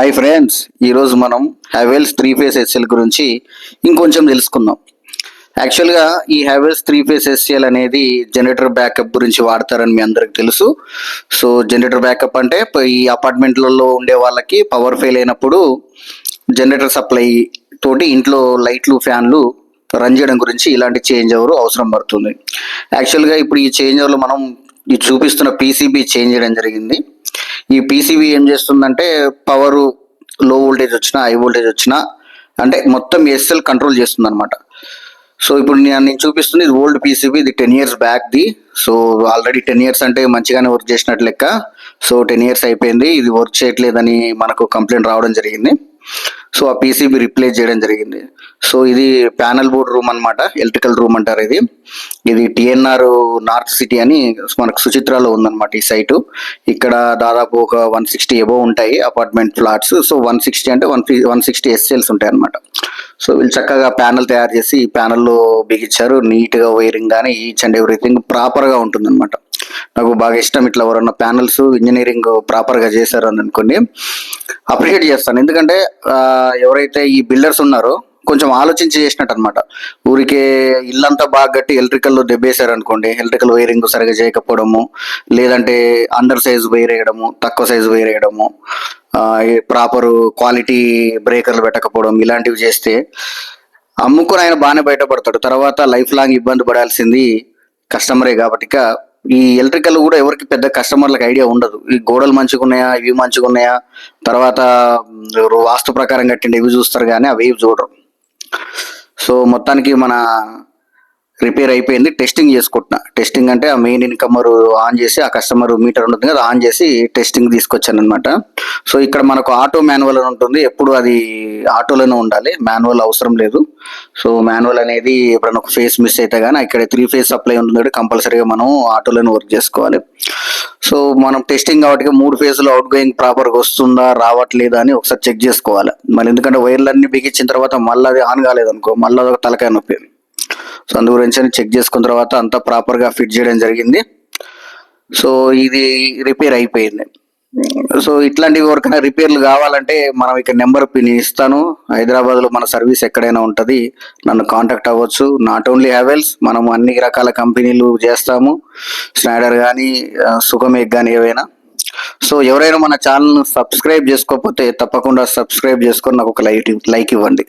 Hi friends ఈరోజు మనం Havells three phase SL గురించి ఇంకొంచెం తెలుసుకుందాం. యాక్చువల్గా ఈ హ్యావెల్స్ త్రీ ఫేస్ ఎస్ఎల్ అనేది జనరేటర్ బ్యాకప్ గురించి వాడతారని మీ అందరికి తెలుసు. సో జనరేటర్ బ్యాకప్ అంటే ఈ అపార్ట్మెంట్లలో ఉండే వాళ్ళకి పవర్ ఫెయిల్ అయినప్పుడు జనరేటర్ సప్లై తోటి ఇంట్లో లైట్లు ఫ్యాన్లు రన్ చేయడం గురించి ఇలాంటి చేంజ్ ఓవర్ అవసరం పడుతుంది. యాక్చువల్గా ఇప్పుడు ఈ చేంజ్ ఓవర్లో మనం చూపిస్తున్న పీసీబీ చేంజ్ చేయడం జరిగింది. ఈ పీసీబీ ఏం చేస్తుందంటే పవర్లో వోల్టేజ్ వచ్చినా హై వోల్టేజ్ వచ్చినా అంటే మొత్తం ఎస్ఎల్ కంట్రోల్ చేస్తుంది అనమాట సో ఇప్పుడు నేను చూపిస్తుంది ఇది ఓల్డ్ పీసీబీ ఇది ten years back the. So already ten years అంటే మంచిగానే వర్క్ చేసినట్టు లెక్క. సో టెన్ ఇయర్స్ అయిపోయింది ఇది వర్క్ చేయట్లేదని మనకు కంప్లైంట్ రావడం జరిగింది. సో ఆ పీసీబీ రిప్లేస్ చేయడం జరిగింది. సో ఇది ప్యానల్ బోర్డ్ రూమ్ అన్నమాట ఎలక్ట్రికల్ రూమ్ అంటారు ఇది. ఇది టిఎన్ఆర్ నార్త్ సిటీ అని మనకు సుచిత్రాలో ఉందన్నమాట ఈ సైటు. ఇక్కడ దాదాపు ఒక వన్ సిక్స్టీ ఎబో ఉంటాయి apartment flats. So one sixty అంటే వన్ వన్ సిక్స్టీ ఎస్ఎల్స్ ఉంటాయి అనమాట సో వీళ్ళు చక్కగా ప్యానల్ తయారు చేసి ఈ ప్యానల్లో బిగించారు. నీట్గా వైరింగ్ కానీ ఈచ్ అండ్ ఎవ్రీథింగ్ ప్రాపర్గా ఉంటుందన్నమాట. నాకు బాగా ఇష్టం ఇట్లా ఎవరన్నా ప్యానల్స్ ఇంజనీరింగ్ ప్రాపర్గా చేశారు అని అనుకోండి అప్రిషియేట్ చేస్తాను. ఎందుకంటే ఎవరైతే ఈ బిల్డర్స్ ఉన్నారో కొంచెం ఆలోచించి చేసినట్టు అనమాట ఊరికే ఇల్లంతా బాగా గట్టి ఎలక్ట్రికల్లో దెబ్బేశారు అనుకోండి ఎలక్ట్రికల్ వైరింగ్ సరిగా చేయకపోవడము లేదంటే అండర్ సైజ్ వైర్ వేయడము తక్కువ సైజ్ వైర్ వేయడము ప్రాపర్ క్వాలిటీ బ్రేకర్లు పెట్టకపోవడం ఇలాంటివి చేస్తే అమ్ముకుని ఆయన బాగానే బయటపడతాడు. తర్వాత లైఫ్ లాంగ్ ఇబ్బంది పడాల్సింది కస్టమరే కాబట్టి ఈ ఎలక్ట్రికల్ కూడా ఎవరికి పెద్ద కస్టమర్లకు ఐడియా ఉండదు. ఈ గోడలు మంచిగా ఉన్నాయా ఇవి మంచిగా ఉన్నాయా తర్వాత వాస్తు ప్రకారం కట్టిండి ఇవి చూస్తారు కానీ అవి చూడరు. సో మొత్తానికి మన రిపేర్ అయిపోయింది టెస్టింగ్ చేసుకుంటున్నా. టెస్టింగ్ అంటే ఆ మెయిన్ ఇన్కమర్ ఆన్ చేసి ఆ కస్టమర్ మీటర్ ఉంటుంది కదా ఆన్ చేసి టెస్టింగ్ తీసుకొచ్చాను అనమాట సో ఇక్కడ మనకు ఆటో మాన్యువల్ అని ఉంటుంది. ఎప్పుడు అది ఆటోలోనే ఉండాలి. మాన్యువల్ అవసరం లేదు. సో మాన్యువల్ అనేది ఎప్పుడైనా ఒక ఫేస్ మిస్ అయితే కానీ ఇక్కడ త్రీ ఫేస్ సప్లై ఉంటుంది కాబట్టి కంపల్సరీగా మనం ఆటోలోనే వర్క్ చేసుకోవాలి. సో మనం టెస్టింగ్ కాబట్టి మూడు ఫేజ్లో అవుట్ గోయింగ్ ప్రాపర్గా వస్తుందా రావట్లేదా అని ఒకసారి చెక్ చేసుకోవాలి. మళ్ళీ ఎందుకంటే వైర్లన్నీ బిగించిన తర్వాత మళ్ళీ అది ఆన్ కాలేదు అనుకో మళ్ళీ అదొక తలకాయ నొప్పి. సో అందు గురించి చెక్ చేసుకున్న తర్వాత అంతా ప్రాపర్గా ఫిట్ చేయడం జరిగింది. సో ఇది రిపేర్ అయిపోయింది. సో ఇట్లాంటివి ఎవరికైనా రిపేర్లు కావాలంటే మనం ఇక్కడ నెంబర్ పిన్ ఇస్తాను. హైదరాబాద్లో మన సర్వీస్ ఎక్కడైనా ఉంటుంది నన్ను కాంటాక్ట్ అవ్వచ్చు. నాట్ ఓన్లీ హ్యావెల్స్ మనం అన్ని రకాల కంపెనీలు చేస్తాము. స్నాడర్ కానీ సుఖమేక్ కానీ ఏవైనా. సో ఎవరైనా మన ఛానల్ను సబ్స్క్రైబ్ చేసుకోకపోతే తప్పకుండా సబ్స్క్రైబ్ చేసుకొని నాకు ఒక లైక్ లైక్ ఇవ్వండి.